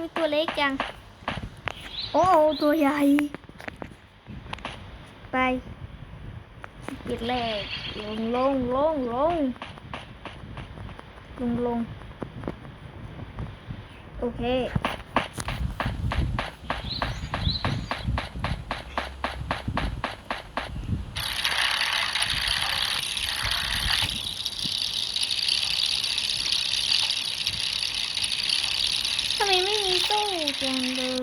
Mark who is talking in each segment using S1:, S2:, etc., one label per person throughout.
S1: มีตัวเล็กจัง โอ้ตัวใหญ่ ไปปิดแรกลงลงลงลงลงลงโอเค ทำไมไม่มีตู้จังเลย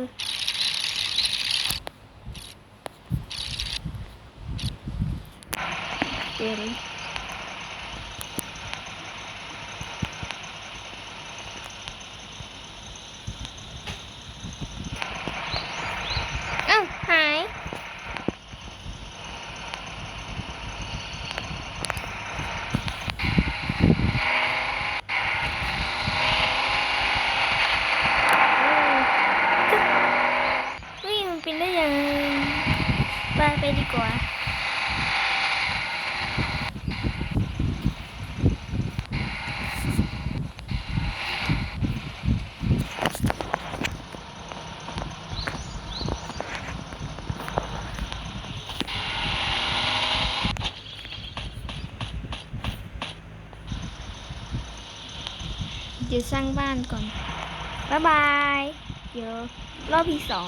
S1: เดี๋ยวดิเอ้าหาย วิ่งมัน เป็นได้ยังไงไปไปดีกว่าเดี๋ยวสร้างบ้านก่อน บ๊ายบาย เดี๋ยวรอบที่สอง